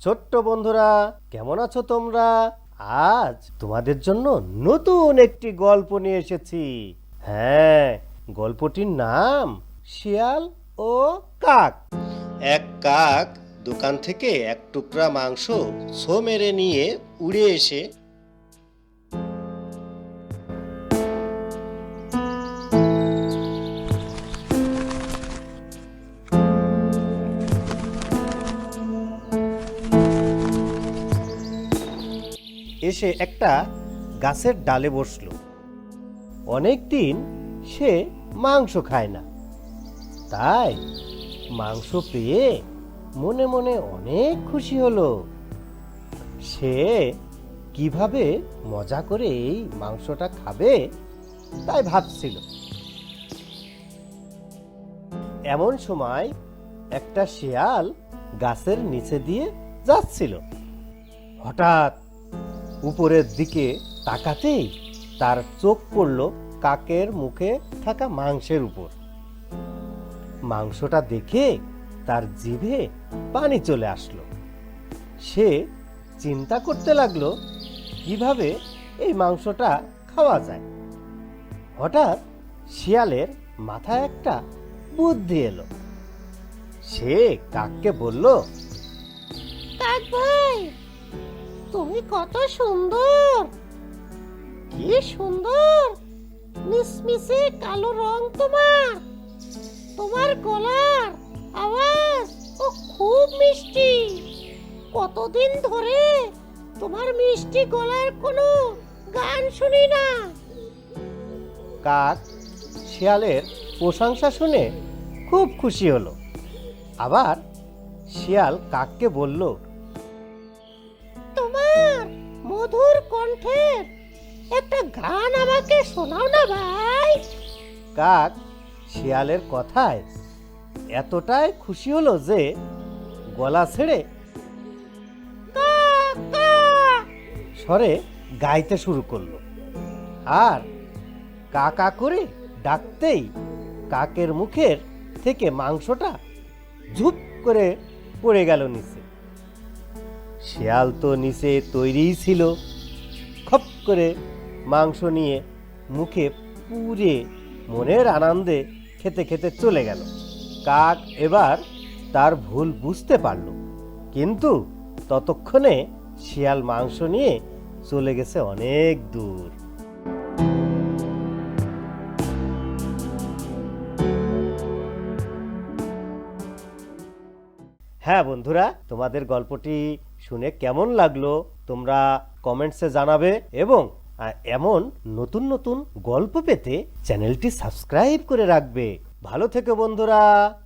ছোট্ট বন্ধুরা, কেমন আছো তোমরা? আজ তোমাদের জন্য নতুন একটি গল্প নিয়ে এসেছি। হ্যাঁ গল্পটির নাম শিয়াল ও কাক। এক কাক দোকান থেকে এক টুকরা মাংস ছো মেরে নিয়ে উড়ে এসে এসে একটা গাছের ডালে বসল। অনেক দিন সে মাংস খায় না। তাই মাংস পেয়ে মনে মনে অনেক খুশি হলো। সে কীভাবে মজা করে এই মাংসটা খাবে তাই ভাবছিল। এমন সময় একটা শিয়াল গাছের নিচে দিয়ে যাচ্ছিল। হঠাৎ উপরের দিকে তাকাতেই তার চোখ পড়ল কাকের মুখে থাকা মাংসের উপর। মাংসটা দেখে তার জিভে পানি চলে আসলো। সে চিন্তা করতে লাগল, কীভাবে এই মাংসটা খাওয়া যায়? হঠাৎ শিয়ালের মাথায় একটা বুদ্ধি এলো। সে কাককে বলল কাক ভাই তুমি কত সুন্দর। কি সুন্দর। মিসমিসে কালো রং তোমার। তোমার গলার আওয়াজ ও খুব মিষ্টি। কতদিন ধরে তোমার মিষ্টি গলার কোনো গান শুনি না। কাক শিয়ালের প্রশংসা শুনে খুব খুশি হলো। আবার শিয়াল কাককে বলল মধুর কণ্ঠের একটা গান আমাকে শোনাও না ভাই। কাক শিয়ালের কথায় এতটাই খুশি হলো যে গলা ছেড়ে স্বরে গাইতে শুরু করল। আর কাকা করে ডাকতেই কাকের মুখের থেকে মাংসটা ঝুপ করে পড়ে গেল নিচে। শিয়াল তো নিচে তৈরিই ছিল। খপ করে মাংস নিয়ে মুখে পুরে মনের আনন্দে খেতে খেতে চলে গেল। কাক এবার তার ভুল বুঝতে পারল। কিন্তু ততক্ষণে শিয়াল মাংস নিয়ে চলে গেছে অনেক দূর। হ্যাঁ বন্ধুরা, তোমাদের গল্পটি শুনে কেমন লাগল তোমরা কমেন্টসে জানাবে এবং এমন নতুন নতুন গল্প পেতে চ্যানেলটি সাবস্ক্রাইব করে রাখবে। ভালো থেকো বন্ধুরা।